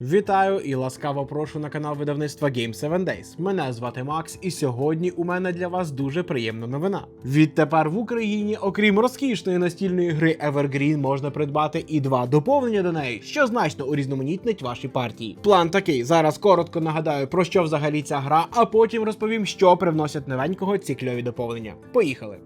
Вітаю і ласкаво прошу на канал видавництва Game 7 Days. Мене звати Макс, і сьогодні у мене для вас дуже приємна новина. Відтепер в Україні, окрім розкішної настільної гри Evergreen, можна придбати і два доповнення до неї, що значно урізноманітнить ваші партії. План такий: зараз коротко нагадаю про що взагалі ця гра, а потім розповім, що привносять новенького ці кльові доповнення. Поїхали!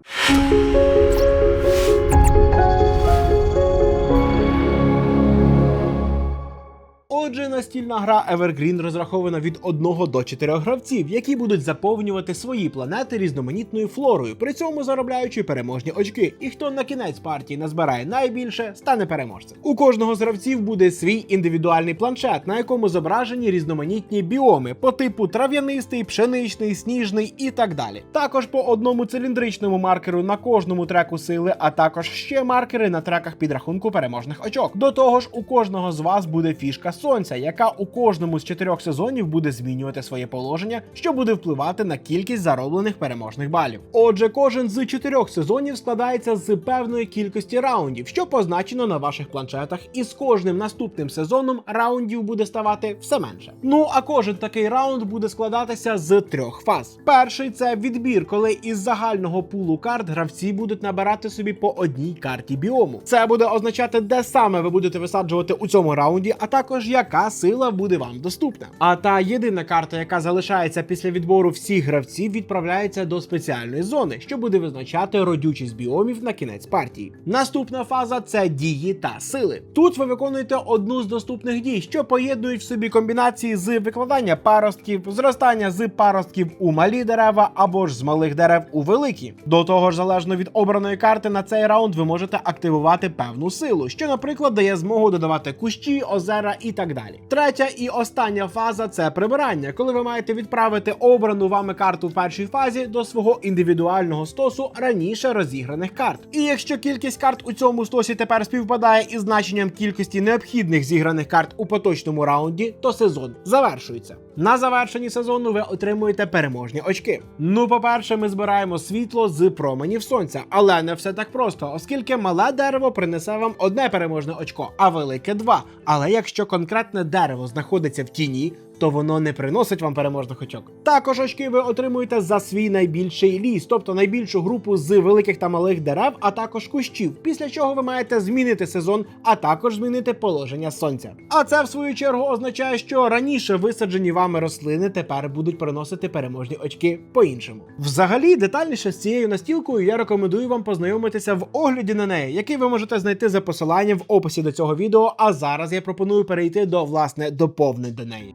Отже, настільна гра Evergreen розрахована від 1 до 4 гравців, які будуть заповнювати свої планети різноманітною флорою, при цьому заробляючи переможні очки. І хто на кінець партії назбирає найбільше, стане переможцем. У кожного з гравців буде свій індивідуальний планшет, на якому зображені різноманітні біоми по типу трав'янистий, пшеничний, сніжний і так далі. Також по одному циліндричному маркеру на кожному треку сили, а також ще маркери на треках підрахунку переможних очок. До того ж, у кожного з вас буде фішка сонця, яка у кожному з чотирьох сезонів буде змінювати своє положення, що буде впливати на кількість зароблених переможних балів. Отже, кожен з чотирьох сезонів складається з певної кількості раундів, що позначено на ваших планшетах, і з кожним наступним сезоном раундів буде ставати все менше. Ну а кожен такий раунд буде складатися з трьох фаз. Перший це відбір, коли із загального пулу карт гравці будуть набирати собі по одній карті біому. Це буде означати, де саме ви будете висаджувати у цьому раунді, а також яка сила буде вам доступна. А та єдина карта, яка залишається після відбору всіх гравців, відправляється до спеціальної зони, що буде визначати родючість біомів на кінець партії. Наступна фаза це дії та сили. Тут ви виконуєте одну з доступних дій, що поєднують в собі комбінації з викладання паростків, зростання з паростків у малі дерева або ж з малих дерев у великі. До того ж, залежно від обраної карти на цей раунд, ви можете активувати певну силу, що, наприклад, дає змогу додавати кущі, озера і так далі. Третя і остання фаза це прибирання, коли ви маєте відправити обрану вами карту в першій фазі до свого індивідуального стосу раніше розіграних карт. І якщо кількість карт у цьому стосі тепер співпадає із значенням кількості необхідних зіграних карт у поточному раунді, то сезон завершується. На завершенні сезону ви отримуєте переможні очки. Ну, по-перше, ми збираємо світло з променів сонця, але не все так просто, оскільки мале дерево принесе вам одне переможне очко, а велике два. Але якщо конкретне дерево знаходиться в тіні, то воно не приносить вам переможних очок. Також очки ви отримуєте за свій найбільший ліс, тобто найбільшу групу з великих та малих дерев, а також кущів. Після чого ви маєте змінити сезон, а також змінити положення сонця. А це в свою чергу означає, що раніше висаджені вами рослини тепер будуть приносити переможні очки по-іншому. Взагалі, детальніше з цією настілкою я рекомендую вам познайомитися в огляді на неї, який ви можете знайти за посиланням в описі до цього відео. А зараз я пропоную перейти до власне доповнень до неї.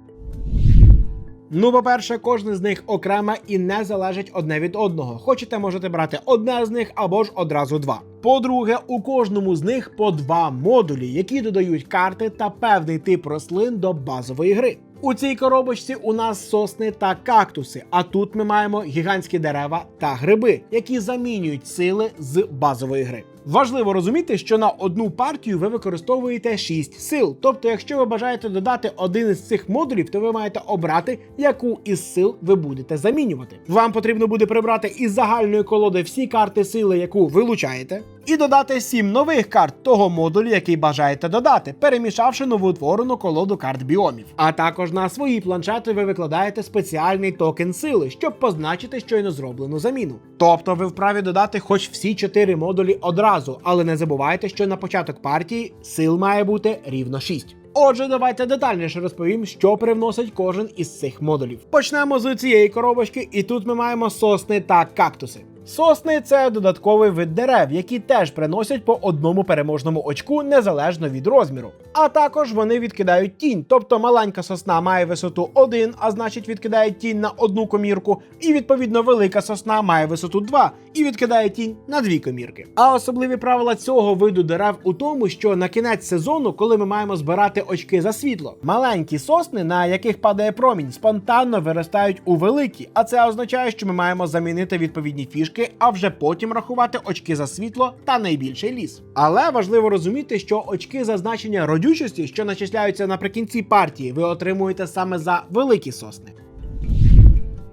Ну, по-перше, кожне з них окремо і не залежить одне від одного. Хочете, можете брати одне з них або ж одразу два. По-друге, у кожному з них по два модулі, які додають карти та певний тип рослин до базової гри. У цій коробочці у нас сосни та кактуси, а тут ми маємо гігантські дерева та гриби, які замінюють сили з базової гри. Важливо розуміти, що на одну партію ви використовуєте 6 сил. Тобто, якщо ви бажаєте додати один із цих модулів, то ви маєте обрати, яку із сил ви будете замінювати. Вам потрібно буде прибрати із загальної колоди всі карти сили, яку вилучаєте, і додати 7 нових карт того модулю, який бажаєте додати, перемішавши новоутворену колоду карт біомів. А також на свої планшети ви викладаєте спеціальний токен сили, щоб позначити щойно зроблену заміну. Тобто ви вправі додати хоч всі 4 модулі одразу, але не забувайте, що на початок партії сил має бути рівно 6. Отже, давайте детальніше розповім, що привносить кожен із цих модулів. Почнемо з цієї коробочки, і тут ми маємо сосни та кактуси. Сосни це додатковий вид дерев, які теж приносять по одному переможному очку незалежно від розміру. А також вони відкидають тінь, тобто маленька сосна має висоту 1, а значить відкидає тінь на одну комірку, і відповідно велика сосна має висоту 2 і відкидає тінь на дві комірки. А особливі правила цього виду дерев у тому, що на кінець сезону, коли ми маємо збирати очки за світло, маленькі сосни, на яких падає промінь, спонтанно виростають у великі, а це означає, що ми маємо замінити відповідні фішки, а вже потім рахувати очки за світло та найбільший ліс. Але важливо розуміти, що очки за значення родючості, що начисляються наприкінці партії, ви отримуєте саме за великі сосни.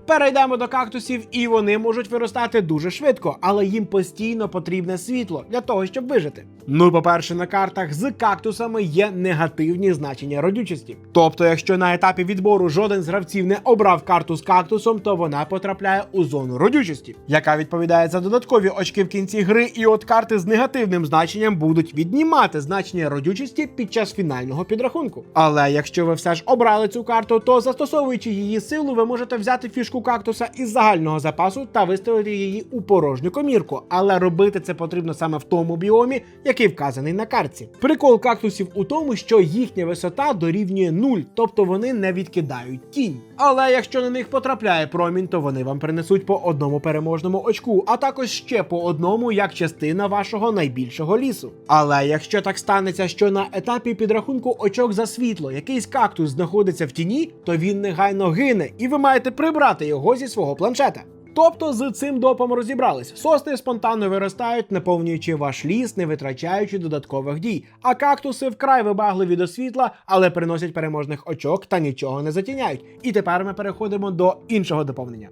Перейдемо до кактусів, і вони можуть виростати дуже швидко, але їм постійно потрібне світло для того, щоб вижити. Ну, по-перше, на картах з кактусами є негативні значення родючості. Тобто, якщо на етапі відбору жоден з гравців не обрав карту з кактусом, то вона потрапляє у зону родючості, яка відповідає за додаткові очки в кінці гри, і от карти з негативним значенням будуть віднімати значення родючості під час фінального підрахунку. Але якщо ви все ж обрали цю карту, то застосовуючи її силу, ви можете взяти фішку кактуса із загального запасу та виставити її у порожню комірку. Але робити це потрібно саме в тому біомі, який вказаний на картці. Прикол кактусів у тому, що їхня висота дорівнює 0, тобто вони не відкидають тінь. Але якщо на них потрапляє промінь, то вони вам принесуть по одному переможному очку, а також ще по одному як частина вашого найбільшого лісу. Але якщо так станеться, що на етапі підрахунку очок за світло якийсь кактус знаходиться в тіні, то він негайно гине, і ви маєте прибрати його зі свого планшета. Тобто з цим допом розібрались. Сосни спонтанно виростають, наповнюючи ваш ліс, не витрачаючи додаткових дій. А кактуси вкрай вибагливі до світла, але приносять переможних очок та нічого не затіняють. І тепер ми переходимо до іншого доповнення.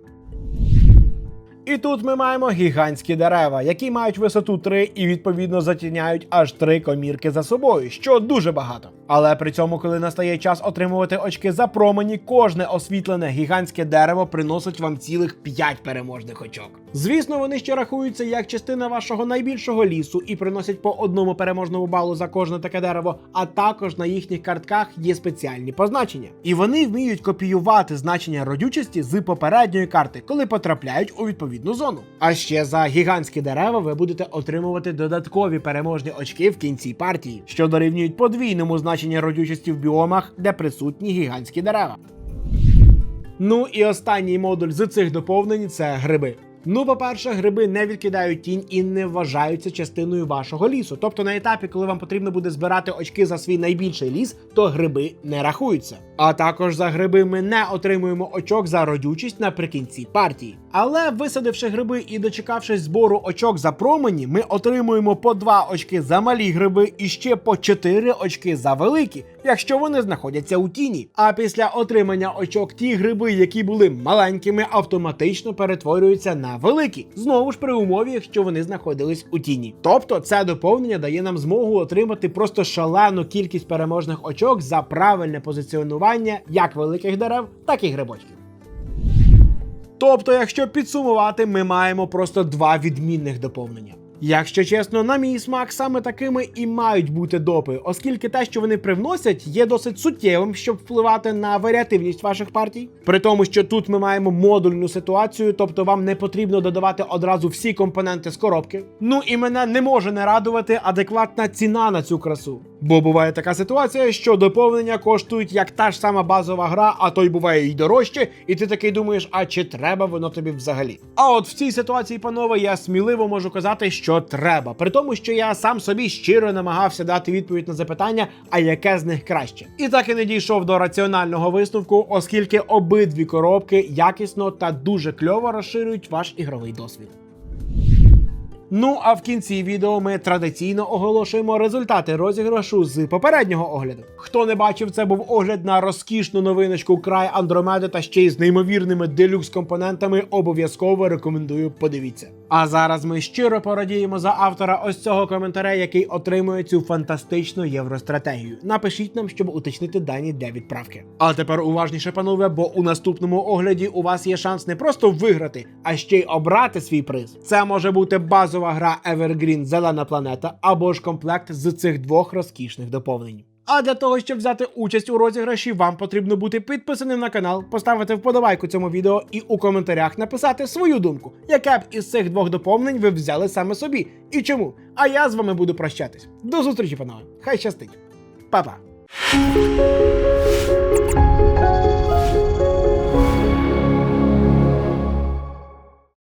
І тут ми маємо гігантські дерева, які мають висоту 3 і відповідно затіняють аж 3 комірки за собою, що дуже багато. Але при цьому, коли настає час отримувати очки за промені, кожне освітлене гігантське дерево приносить вам цілих 5 переможних очок. Звісно, вони ще рахуються як частина вашого найбільшого лісу і приносять по одному переможному балу за кожне таке дерево, а також на їхніх картках є спеціальні позначення. І вони вміють копіювати значення родючості з попередньої карти, коли потрапляють у відповідну зону. А ще за гігантські дерева ви будете отримувати додаткові переможні очки в кінці партії, що дорівнюють подвійному значенню родючості в біомах, де присутні гігантські дерева. Ну і останній модуль з цих доповнень це гриби. Ну, по-перше, гриби не відкидають тінь і не вважаються частиною вашого лісу. Тобто на етапі, коли вам потрібно буде збирати очки за свій найбільший ліс, то гриби не рахуються. А також за гриби ми не отримуємо очок за родючість наприкінці партії. Але висадивши гриби і дочекавшись збору очок за промені, ми отримуємо по 2 очки за малі гриби і ще по 4 очки за великі, якщо вони знаходяться у тіні. А після отримання очок ті гриби, які були маленькими, автоматично перетворюються на великі. Знову ж при умові, якщо вони знаходились у тіні. Тобто це доповнення дає нам змогу отримати просто шалену кількість переможних очок за правильне позиціонування як великих дерев, так і грибочків. Тобто, якщо підсумувати, ми маємо просто два відмінних доповнення. Якщо чесно, на мій смак саме такими і мають бути допи, оскільки те, що вони привносять, є досить суттєвим, щоб впливати на варіативність ваших партій. При тому, що тут ми маємо модульну ситуацію, тобто вам не потрібно додавати одразу всі компоненти з коробки. Ну і мене не може не радувати адекватна ціна на цю красу. Бо буває така ситуація, що доповнення коштують як та ж сама базова гра, а то й буває й дорожче, і ти такий думаєш, а чи треба воно тобі взагалі? А от в цій ситуації, панове, я сміливо можу казати, що треба, при тому, що я сам собі щиро намагався дати відповідь на запитання, а яке з них краще. І так і не дійшов до раціонального висновку, оскільки обидві коробки якісно та дуже кльово розширюють ваш ігровий досвід. Ну а в кінці відео ми традиційно оголошуємо результати розіграшу з попереднього огляду. Хто не бачив, це був огляд на розкішну новиночку край Андромеди та ще й з неймовірними делюкс компонентами. Обов'язково рекомендую подивіться. А зараз ми щиро порадіємо за автора ось цього коментаря, який отримує цю фантастичну євростратегію. Напишіть нам, щоб уточнити дані для відправки. А тепер уважніше, панове, бо у наступному огляді у вас є шанс не просто виграти, а ще й обрати свій приз. Це може бути базова гра Evergreen Зелена планета або ж комплект з цих двох розкішних доповнень. А для того, щоб взяти участь у розіграші, вам потрібно бути підписаним на канал, поставити вподобайку цьому відео і у коментарях написати свою думку, яке б із цих двох доповнень ви взяли саме собі і чому. А я з вами буду прощатись. До зустрічі, панове. Хай щастить. Па-па.